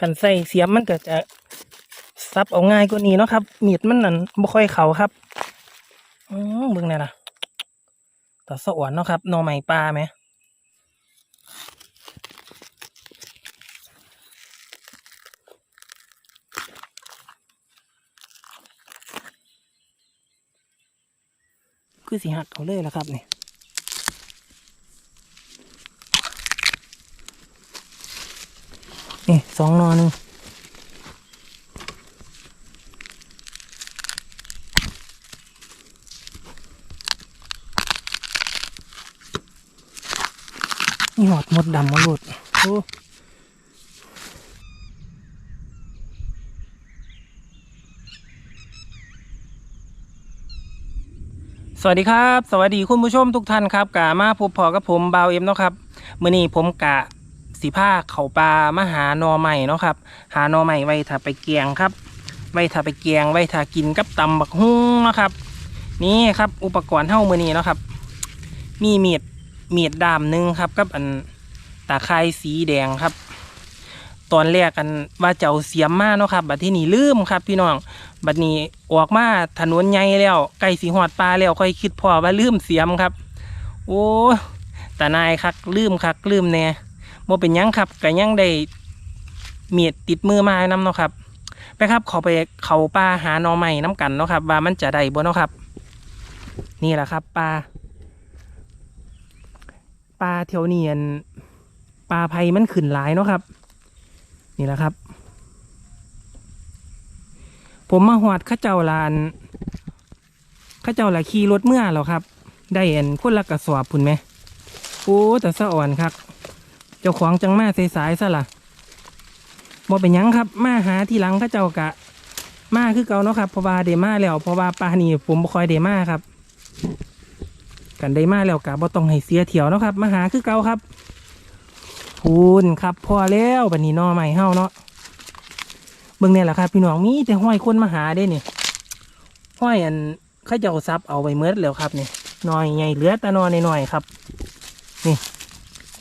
ขันใส่เสียมมันก็จะซับเอาง่ายกว่านี้เนาะครับมีดมันนั่นบ่ค่อยเข้าครับอืมเบิ่งแน่ล่ะต่อสะอ่อนเนาะครับน่อไม้ปลาไหมคือสิหักเขาเลยละครับนี่ นี่สองนอหนึ่งนี่หอดหมดดำมาหลุดโอ้สวัสดีครับ สวัสดีคุณผู้ชมทุกท่านครับกะมาพบพอกับผมบาวเอ็มเนาะครับ มื้อนี้ผมกะ สีผ้าเขาปลามาหาหนอใหม่เนาะครับ หาหนอใหม่ไว้ถ้าไปเกียงครับ ไว้ถ้าไปเกียงไว้ถ้ากินกับตำบักฮุ้งนะครับ นี่ครับ อุปกรณ์เท่ามือนี้เนาะครับ มีมีดมีดดามหนึ่งครับกับอันตาไคร้สีแดงครับ ตอนแรกกันว่าเจะเอาเสียมมาเนาะครับ บัดที่นี่ลืมครับ พี่น้องบัดนี้ออกมาถนนใหญ่แล้วใกล้สีหอดปลาแล้วค่อยคิดพอว่าลืมเสียมครับ โอ้ตานายคักลืมคักลืมแน่ โมเป็นยังครับก็ยังได้เมีดติดมือมานํเนาะครับ ไปครับขาไปเขาปลาหาหนอใหม่น้กันเนาะครับ ว่ามันจะได้บ่เนาะครับ นี่แหละครับปลาปลาเทียวเนียนปลาไผ่มันขึ้นหลายเนาะครับ นี่แหละครับ ผมมาหอดข้าเจ้าลานข้าเจ้าละขี่รถเมื่อแล้วครับ ได้เห็นคนละกระสอบพุ่นไหมโอ้แต่สะอ่อนครับ เจ้าของจังมาสายซะละ่ะบ่เป็นยังครับ มาหาที่หลังเข้าเจ้ากะ มาคือเก่าเนาะครับเพราะว่าเดมาแล้วเพราะว่าปลานี่ผมบ่คอยเดมาครับ กันได้มาแล้วกะบ่ต้องให้เสียเที่ยวเนาะครับมาหาคือเก่าครับพูนครับพอแล้วบัดนี้นอใหม่เฮาเนาะเบิ่งเนี่ยแหละครับ พี่น้องมีแต่ห้อยคนมาหาได้เนี่ยห้อยอันเขาเจ้าซับเอาไว้เมื่อแล้วครับเนี่หน่อยใหญ่เหลือแต่นอนหน่อยครับ นี่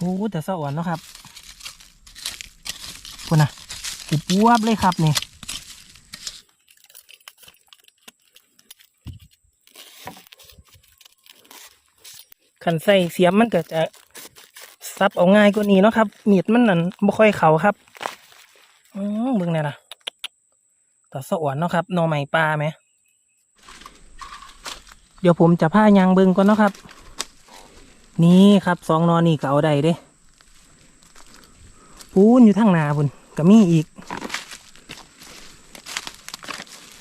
อ้แต่สะอ่อนเนาะครับคุณนะอุบวบเลยครับนี่ขันใส่เสียมมันก็จะซับเอาง่ายกว่านี้เนาะครับมีดมันนั่นบ่ค่อยเข้าครับอืมเบิ่งเนี่ยล่ะต่อสะอ่อนเนาะครับน่อไม้ปลาไหม เดี๋ยวผมจะผ้ายางเบิ่งก่อนเนาะครับ นี่ครับสองนอนนี่ก็เอาได้เด้ปูนอยู่ทางนาพุ่นก็มีอีก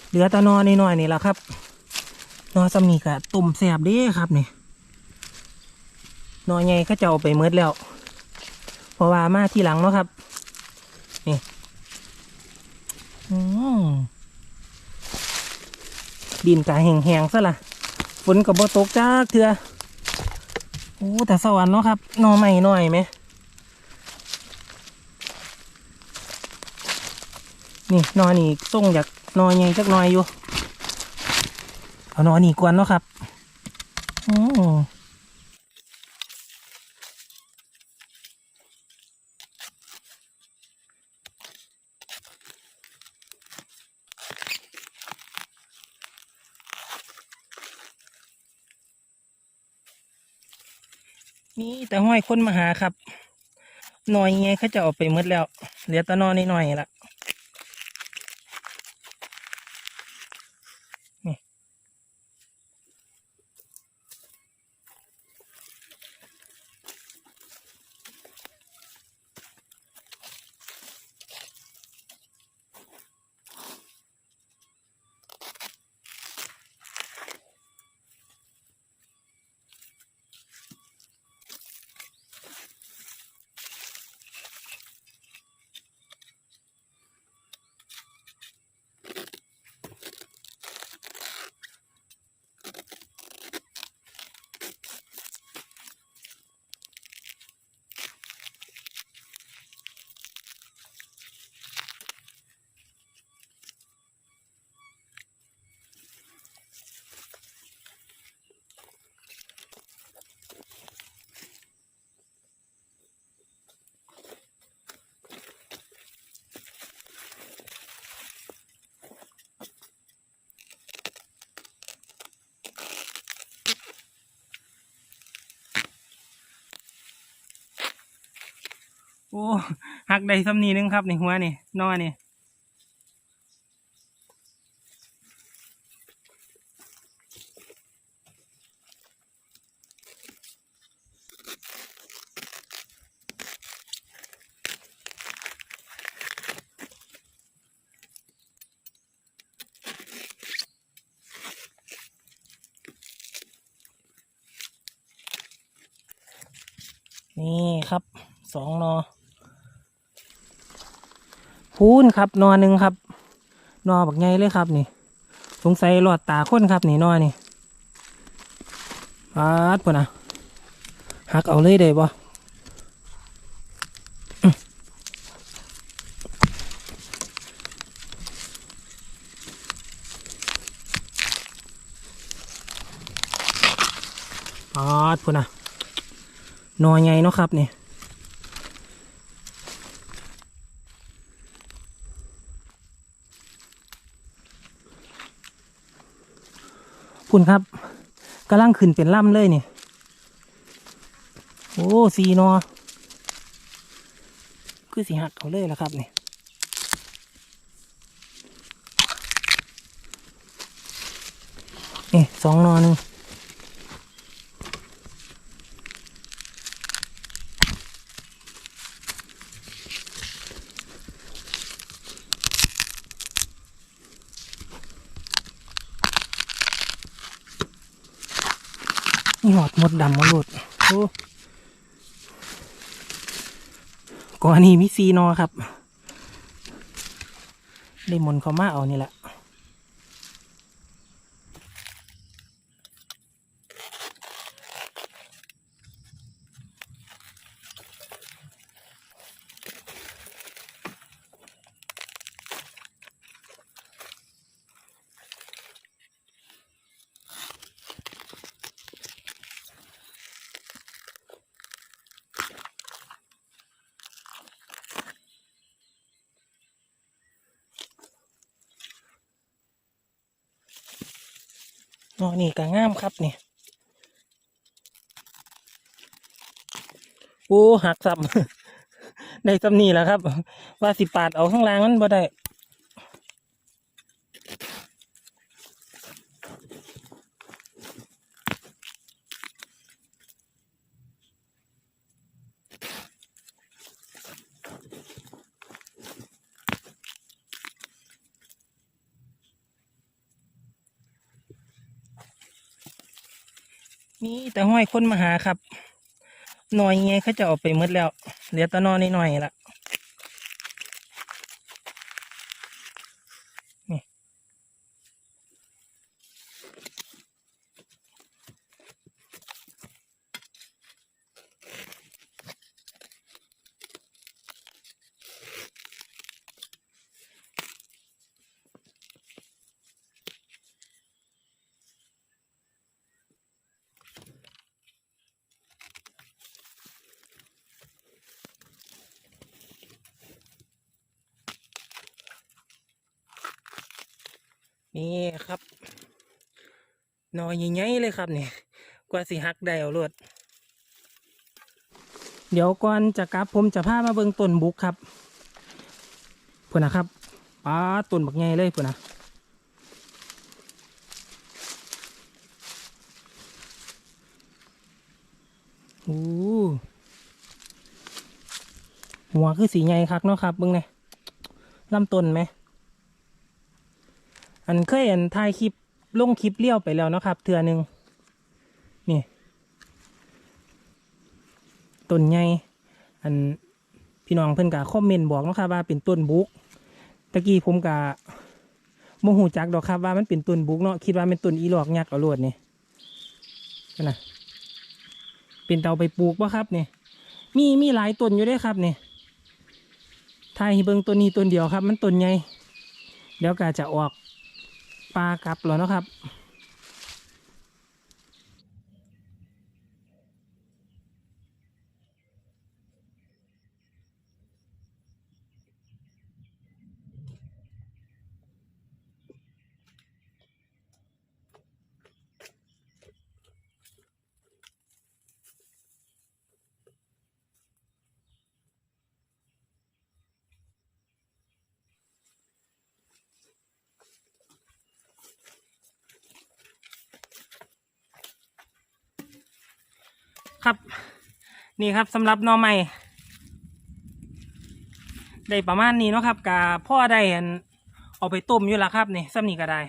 เหลือตะนอนี่น่อยๆนี่แหละครับ นอนสำนีกะตุ่มแสบเด้ครับนี่นอใหญ่เขาจะเอาไปเมดแล้ว เพราะว่ามาที่หลังเนาะครับอืมดินกาแห้งๆซะละฝนกับบ่ตกจ้าเถื่อ อ้แต่สวรรค์เนาะครับนอใหม่หน่อยไหมนี่นอนี่ส่งจากนอนยังจักนอยอยู่เอานอนี่กวนเนาะครับโอ้ นี่แต่ห้อยคนมาหาครับหน่อยไงเขาจะออกไปมืดแล้วเหลือแต่นอนนิดหน่อยละ โอ้หักได้ซ้ำนี้นึงครับในหัวนี่นอนี่นี่ครับสองนอ พูนครับนอหนึ่งครับนอบักใหญ่เลยครับนี่ สงสัยหลอดตาคนครับนี่นอนี่ปาดปะนะหักเอาเลยได้บ่อื้อปาดปะนะนอใหญ่เนาะครับนี่ คุณครับกำลังขึ้นเป็นล่ำเลยนี่โอ้สีนอคือสีหักเขาเลยแล้วครับนี่นี่สองนอหนึง นี่หอดหมดดำมาหลุดโอ้ก่อนนี้มีซีนอครับ ได้มนเขามาเอานี่แหละ นอนี่ก็งามครับนี่โอ้หักซ้ำได้ซ้ำนี่แล้วครับ ว่าสิปาดเอาข้างล่างมันบ่ได้ นี่แต่ห้อยคนมาหาครับหน่อยไงเขาจะเอาไปมืดแล้ว เหลือตะนอนนิดหน่อยละ นี่ครับนอยใหญ่ๆเลยครับนี่กว่าสิหักได้เอารวดเดี๋ยวก่อนจะกลับผมจะพามาเบิ่งต้นบุกครับเพื่อนนะครับป้าต้นบักใหญ่เลยเพื่อนนะโอ้หัวคือสีใหญ่คักเนาะครับเบิ่งเนี่ยลำต้นไหม อันเคยเห็นถ่ายคลิปลงคลิปเลี้ยวไปแล้วนะครับ เทือหนึ่งนี่ต้นใหญ่อันพี่น้องเพิ่นกะคอมเมนต์บอกนะครับว่าเป็นต้นบุกตะกี้ผมกะโมหูจักดอกครับว่ามันเป็นต้นบุกเนาะคิดว่าเป็นต้นอีหลอกยักษ์เอาลวดนี่นั่นะเป็นเตาไปปลูกวะครับนี่มีมีหลายต้นอยู่ด้วยครับนี่ถ่ายเบิงต้นนี้ต้นเดียวครับ มันต้นใหญ่เดี๋ยวกะจะออก ปลากลับแล้วนะครับ น นี่ครับสำหรับหน่อไม้ได้ประมาณนี้เนาะครับกาพ่อได้เอาไปต้มอยู่ละครับนี่ซ้ำนี่ก็ได้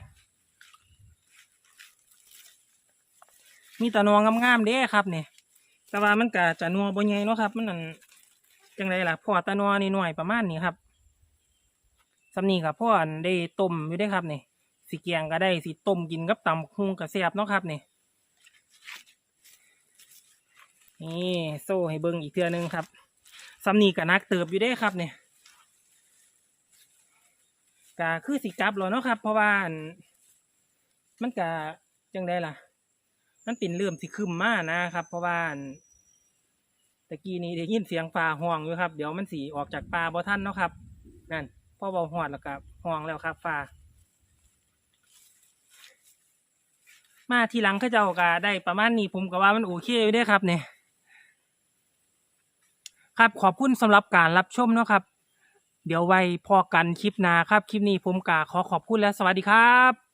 มีตะนวงงามๆเด้ครับนี่แต่ว่ามันก็จะนัวบ่ใหญ่เนาะครับ มันนั่นจังไดล่ะพ่อตะนัวนี่หน่อยประมาณนี้ครับซ้ำนี่กับพ่อได้ต้มอยู่ได้ครับนี่สิเกียงก็ได้สิต้มกินกับตำคุงกับแซ่บเนาะครับนี่ นี่โซ่ให้เบิ้งอีกเทื่อหนึงครับซัมนี่กับนักเติบอยู่ได้ครับเนี่ยก็คือสิกลับแล้วเนาะครับ เพราะว่ามันก็จังได้ล่ะ มันเป็นเริ่มสิคึมมานะครับ เพราะว่าตะกี้นี้ได้ยินเสียงฟ้าห้องอยู่ครับ เดี๋ยวมันสีออกจากป่าบ่ท่านเนาะครับนั่นพ่อเบาหอดแล้วก็ห้องแล้วครับฟ้ามาทีหลังเขาเจ้าก็ได้ประมาณนี้ผมก็ว่ามันโอเคอยู่เด้ครับเนี่ย ครับขอบคุณสำหรับการรับชมเนาะครับ เดี๋ยวไว้พอกันคลิปหน้าครับ คลิปนี้ผมกาขอขอบคุณและสวัสดีครับ